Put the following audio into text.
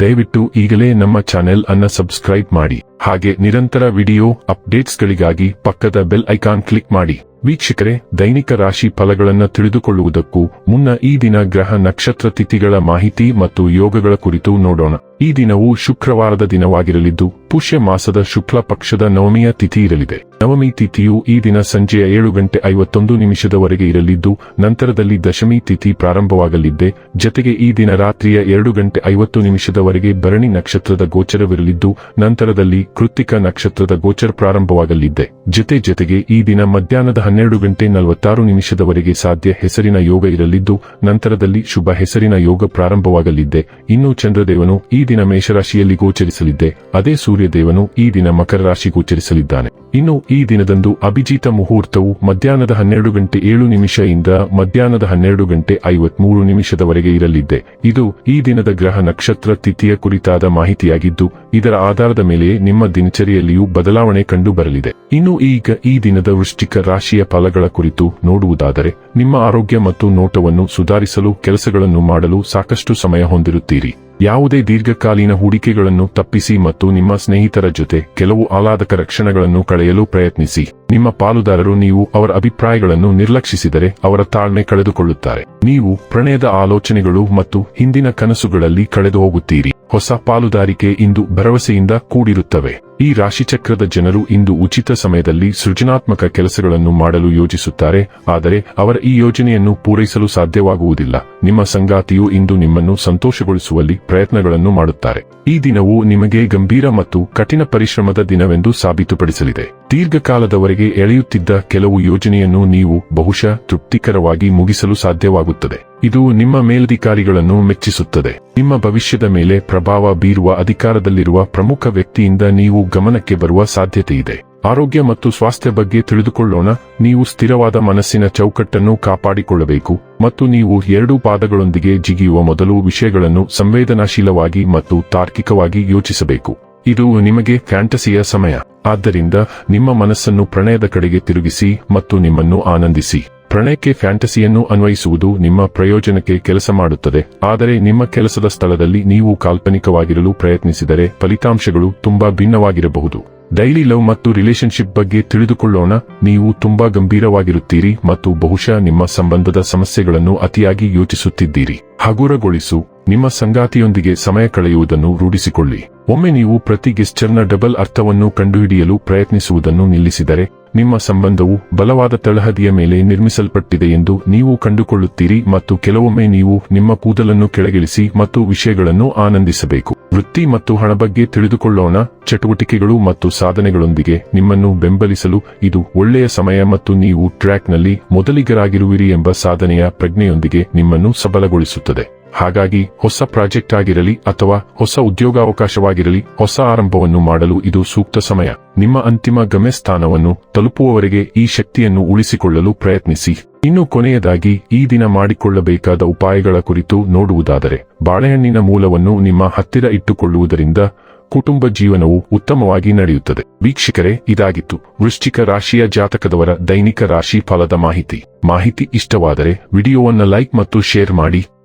ದಯವಿಟ್ಟು ಈಗಲೇ ನಮ್ಮ ಚಾನೆಲ್ ಅನ್ನ ಸಬ್ಸ್ಕ್ರೈಬ್ ಮಾಡಿ. ಹಾಗೆ ನಿರಂತರ ವಿಡಿಯೋ ಅಪ್ಡೇಟ್ಸ್ಗಳಿಗಾಗಿ ಪಕ್ಕದ ಬೆಲ್ ಐಕಾನ್ ಕ್ಲಿಕ್ ಮಾಡಿ. ವೀಕ್ಷಕರೇ, ದೈನಿಕ ರಾಶಿ ಫಲಗಳನ್ನು ತಿಳಿದುಕೊಳ್ಳುವುದಕ್ಕೂ ಮುನ್ನ ಈ ದಿನ ಗ್ರಹ ನಕ್ಷತ್ರ ತಿಥಿಗಳ ಮಾಹಿತಿ ಮತ್ತು ಯೋಗಗಳ ಕುರಿತು ನೋಡೋಣ. ಈ ದಿನವು ಶುಕ್ರವಾರದ ದಿನವಾಗಿರಲಿದ್ದು, ಪುಷ್ಯ ಮಾಸದ ಶುಕ್ಲ ಪಕ್ಷದ ನವಮಿಯ ತಿಥಿ ಇರಲಿದೆ. ನವಮಿ ತಿಥಿಯು ಈ ದಿನ ಸಂಜೆಯ ಏಳು ಗಂಟೆ ಐವತ್ತೊಂದು ನಿಮಿಷದವರೆಗೆ ಇರಲಿದ್ದು, ನಂತರದಲ್ಲಿ ದಶಮಿ ತಿಥಿ ಪ್ರಾರಂಭವಾಗಲಿದ್ದೆ. ಜತೆಗೆ ಈ ದಿನ ರಾತ್ರಿಯ ಎರಡು ಗಂಟೆ ಐವತ್ತು ನಿಮಿಷದವರೆಗೆ ಭರಣಿ ನಕ್ಷತ್ರದ ಗೋಚರವಿರಲಿದ್ದು, ನಂತರದಲ್ಲಿ ಕೃತಿಕ ನಕ್ಷತ್ರದ ಗೋಚರ ಪ್ರಾರಂಭವಾಗಲಿದ್ದೆ. ಜತೆ ಜೊತೆಗೆ ಈ ದಿನ ಮಧ್ಯಾಹ್ನದ ಹನ್ನೆರಡು ಗಂಟೆ ನಲವತ್ತಾರು ನಿಮಿಷದವರೆಗೆ ಸಾಧ್ಯ ಹೆಸರಿನ ಯೋಗ ಇರಲಿದ್ದು, ನಂತರದಲ್ಲಿ ಶುಭ ಹೆಸರಿನ ಯೋಗ ಪ್ರಾರಂಭವಾಗಲಿದ್ದೆ. ಇನ್ನು ಚಂದ್ರದೇವನು ಈ ದಿನ ಮೇಷರಾಶಿಯಲ್ಲಿ ಗೋಚರಿಸಲಿದ್ದೆ. ಅದೇ ಸೂರ್ಯದೇವನು ಈ ದಿನ ಮಕರ ರಾಶಿ ಗೋಚರಿಸಲಿದ್ದಾನೆ. ಇನ್ನು ಈ ದಿನದಂದು ಅಭಿಜಿತ ಮುಹೂರ್ತವು ಮಧ್ಯಾಹ್ನದ ಹನ್ನೆರಡು ಗಂಟೆ ಏಳು ನಿಮಿಷ ಮಧ್ಯಾಹ್ನದ ಹನ್ನೆರಡು ಗಂಟೆ ಐವತ್ಮೂರು ನಿಮಿಷದವರೆಗೆ ಇರಲಿದೆ ಇದು ಈ ದಿನದ ಗ್ರಹ ನಕ್ಷತ್ರ ತಿಥಿಯ ಕುರಿತಾದ ಮಾಹಿತಿಯಾಗಿದ್ದು, ಇದರ ಆಧಾರದ ಮೇಲೆ ನಿಮ್ಮ ದಿನಚರಿಯಲ್ಲಿಯೂ ಬದಲಾವಣೆ ಕಂಡು ಬರಲಿದೆ ಇನ್ನು ಈಗ ಈ ದಿನದ ವೃಷ್ಟಿಕ ರಾಶಿಯ ಫಲಗಳ ಕುರಿತು ನೋಡುವುದಾದರೆ, ನಿಮ್ಮ ಆರೋಗ್ಯ ಮತ್ತು ನೋಟವನ್ನು ಸುಧಾರಿಸಲು ಕೆಲಸಗಳನ್ನು ಮಾಡಲು ಸಾಕಷ್ಟು ಸಮಯ ಹೊಂದಿರುತ್ತೀರಿ. ಯಾವುದೇ ದೀರ್ಘಕಾಲೀನ ಹೂಡಿಕೆಗಳನ್ನು ತಪ್ಪಿಸಿ ಮತ್ತು ನಿಮ್ಮ ಸ್ನೇಹಿತರ ಜೊತೆ ಕೆಲವು ಆಹ್ಲಾದಕರ ಕ್ಷಣಗಳನ್ನು ಕಳೆಯಲು ಪ್ರಯತ್ನಿಸಿ. ನಿಮ್ಮ ಪಾಲುದಾರರು ನೀವು ಅವರ ಅಭಿಪ್ರಾಯಗಳನ್ನು ನಿರ್ಲಕ್ಷಿಸಿದರೆ ಅವರ ತಾಳ್ಮೆ ಕಳೆದುಕೊಳ್ಳುತ್ತಾರೆ. ನೀವು ಪ್ರಣಯದ ಆಲೋಚನೆಗಳು ಮತ್ತು ಹಿಂದಿನ ಕನಸುಗಳಲ್ಲಿ ಕಳೆದು ಹೋಗುತ್ತೀರಿ ಹೊಸ ಪಾಲುದಾರಿಕೆ ಇಂದು ಭರವಸೆಯಿಂದ ಕೂಡಿರುತ್ತವೆ. ಈ ರಾಶಿಚಕ್ರದ ಜನರು ಇಂದು ಉಚಿತ ಸಮಯದಲ್ಲಿ ಸೃಜನಾತ್ಮಕ ಕೆಲಸಗಳನ್ನು ಮಾಡಲು ಯೋಜಿಸುತ್ತಾರೆ, ಆದರೆ ಅವರ ಈ ಯೋಜನೆಯನ್ನು ಪೂರೈಸಲು ಸಾಧ್ಯವಾಗುವುದಿಲ್ಲ. ನಿಮ್ಮ ಸಂಗಾತಿಯು ಇಂದು ನಿಮ್ಮನ್ನು ಸಂತೋಷಗೊಳಿಸುವಲ್ಲಿ ಪ್ರಯತ್ನಗಳನ್ನು ಮಾಡುತ್ತಾರೆ. ಈ ದಿನವು ನಿಮಗೆ ಗಂಭೀರ ಮತ್ತು ಕಠಿಣ ಪರಿಶ್ರಮದ ದಿನವೆಂದು ಸಾಬೀತುಪಡಿಸಲಿದೆ. ದೀರ್ಘಕಾಲದವರೆಗೆ ಎಳೆಯುತ್ತಿದ್ದ ಕೆಲವು ಯೋಜನೆಯನ್ನು ನೀವು ಬಹುಶಃ ತೃಪ್ತಿಕರವಾಗಿ ಮುಗಿಸಲು ಸಾಧ್ಯವಾಗುತ್ತದೆ. ಇದು ನಿಮ್ಮ ಮೇಲಧಿಕಾರಿಗಳನ್ನು ಮೆಚ್ಚಿಸುತ್ತದೆ. ನಿಮ್ಮ ಭವಿಷ್ಯದ ಮೇಲೆ ಪ್ರಭಾವ ಬೀರುವ ಅಧಿಕಾರದಲ್ಲಿರುವ ಪ್ರಮುಖ ವ್ಯಕ್ತಿಯಿಂದ ನೀವು ಗಮನಕ್ಕೆ ಬರುವ ಸಾಧ್ಯತೆಯಿದೆ ಆರೋಗ್ಯ ಮತ್ತು ಸ್ವಾಸ್ಥ್ಯ ಬಗ್ಗೆ ತಿಳಿದುಕೊಳ್ಳೋಣ. ನೀವು ಸ್ಥಿರವಾದ ಮನಸ್ಸಿನ ಚೌಕಟ್ಟನ್ನು ಕಾಪಾಡಿಕೊಳ್ಳಬೇಕು ಮತ್ತು ನೀವು ಎರಡೂ ಪಾದಗಳೊಂದಿಗೆ ಜಿಗಿಯುವ ಮೊದಲು ವಿಷಯಗಳನ್ನು ಸಂವೇದನಾಶೀಲವಾಗಿ ಮತ್ತು ತಾರ್ಕಿಕವಾಗಿ ಯೋಚಿಸಬೇಕು. ಇದು ನಿಮಗೆ ಫ್ಯಾಂಟಸಿಯ ಸಮಯ. ಆದ್ದರಿಂದ ನಿಮ್ಮ ಮನಸ್ಸನ್ನು ಪ್ರಣಯದ ಕಡೆಗೆ ತಿರುಗಿಸಿ ಮತ್ತು ನಿಮ್ಮನ್ನು ಆನಂದಿಸಿ. ಪ್ರಣಯಕ್ಕೆ ಫ್ಯಾಂಟಸಿಯನ್ನು ಅನ್ವಯಿಸುವುದು ನಿಮ್ಮ ಪ್ರಯೋಜನಕ್ಕೆ ಕೆಲಸ ಮಾಡುತ್ತದೆ. ಆದರೆ ನಿಮ್ಮ ಕೆಲಸದ ಸ್ಥಳದಲ್ಲಿ ನೀವು ಕಾಲ್ಪನಿಕವಾಗಿರಲು ಪ್ರಯತ್ನಿಸಿದರೆ ಫಲಿತಾಂಶಗಳು ತುಂಬಾ ಭಿನ್ನವಾಗಿರಬಹುದು. ಡೈಲಿ ಲವ್ ಮತ್ತು ರಿಲೇಶನ್ಶಿಪ್ ಬಗ್ಗೆ ತಿಳಿದುಕೊಳ್ಳೋಣ. ನೀವು ತುಂಬಾ ಗಂಭೀರವಾಗಿರುತ್ತೀರಿ ಮತ್ತು ಬಹುಶಃ ನಿಮ್ಮ ಸಂಬಂಧದ ಸಮಸ್ಯೆಗಳನ್ನು ಅತಿಯಾಗಿ ಯೋಚಿಸುತ್ತಿದ್ದೀರಿ. ಹಗುರಗೊಳಿಸು. ನಿಮ್ಮ ಸಂಗಾತಿಯೊಂದಿಗೆ ಸಮಯ ಕಳೆಯುವುದನ್ನು ರೂಢಿಸಿಕೊಳ್ಳಿ. ಒಮ್ಮೆ ನೀವು ಪ್ರತಿ ಗೆಸ್ಚರ್ನ ಡಬಲ್ ಅರ್ಥವನ್ನು ಕಂಡುಹಿಡಿಯಲು ಪ್ರಯತ್ನಿಸುವುದನ್ನು ನಿಲ್ಲಿಸಿದರೆ ನಿಮ್ಮ ಸಂಬಂಧವು ಬಲವಾದ ತಳಹದಿಯ ಮೇಲೆ ನಿರ್ಮಿಸಲ್ಪಟ್ಟಿದೆ ಎಂದು ನೀವು ಕಂಡುಕೊಳ್ಳುತ್ತೀರಿ ಮತ್ತು ಕೆಲವೊಮ್ಮೆ ನೀವು ನಿಮ್ಮ ಕೂದಲನ್ನು ಕೆಳಗಿಳಿಸಿ ಮತ್ತು ವಿಷಯಗಳನ್ನು ಆನಂದಿಸಬೇಕು. ವೃತ್ತಿ ಮತ್ತು ಹಣ ಬಗ್ಗೆ ತಿಳಿದುಕೊಳ್ಳೋಣ, ಚಟುವಟಿಕೆಗಳು ಮತ್ತು ಸಾಧನೆಗಳೊಂದಿಗೆ ನಿಮ್ಮನ್ನು ಬೆಂಬಲಿಸಲು ಇದು ಒಳ್ಳೆಯ ಸಮಯ ಮತ್ತು ನೀವು ಟ್ರ್ಯಾಕ್ನಲ್ಲಿ ಮೊದಲಿಗರಾಗಿರುವಿರಿ ಎಂಬ ಸಾಧನೆಯ ಪ್ರಜ್ಞೆಯೊಂದಿಗೆ ನಿಮ್ಮನ್ನು ಸಬಲಗೊಳಿಸುತ್ತದೆ. ಹಾಗಾಗಿ ಹೊಸ ಪ್ರಾಜೆಕ್ಟ್ ಆಗಿರಲಿ ಅಥವಾ ಹೊಸ ಉದ್ಯೋಗಾವಕಾಶವಾಗಿರಲಿ ಹೊಸ ಆರಂಭವನ್ನು ಮಾಡಲು ಇದು ಸೂಕ್ತ ಸಮಯ. ನಿಮ್ಮ ಅಂತಿಮ ಗಮ್ಯಸ್ಥಾನವನ್ನು ತಲುಪುವವರೆಗೆ ಈ ಶಕ್ತಿಯನ್ನು ಉಳಿಸಿಕೊಳ್ಳಲು ಪ್ರಯತ್ನಿಸಿ. ಇನ್ನು ಕೊನೆಯದಾಗಿ ಈ ದಿನ ಮಾಡಿಕೊಳ್ಳಬೇಕಾದ ಉಪಾಯಗಳ ಕುರಿತು ನೋಡುವುದಾದರೆ, ಬಾಳೆಹಣ್ಣಿನ ಮೂಲವನ್ನು ನಿಮ್ಮ ಹತ್ತಿರ ಇಟ್ಟುಕೊಳ್ಳುವುದರಿಂದ ಕುಟುಂಬ ಜೀವನವು ಉತ್ತಮವಾಗಿ ನಡೆಯುತ್ತದೆ. ವೀಕ್ಷಕರೇ, ಇದಾಗಿತ್ತು. ವೃಶ್ಚಿಕ ರಾಶಿಯ ಜಾತಕದವರ ದೈನಿಕ ರಾಶಿ ಫಲದ ಮಾಹಿತಿ. ಮಾಹಿತಿ ಇಷ್ಟವಾದರೆ ವಿಡಿಯೋವನ್ನು ಲೈಕ್ ಮತ್ತು ಶೇರ್ ಮಾಡಿ.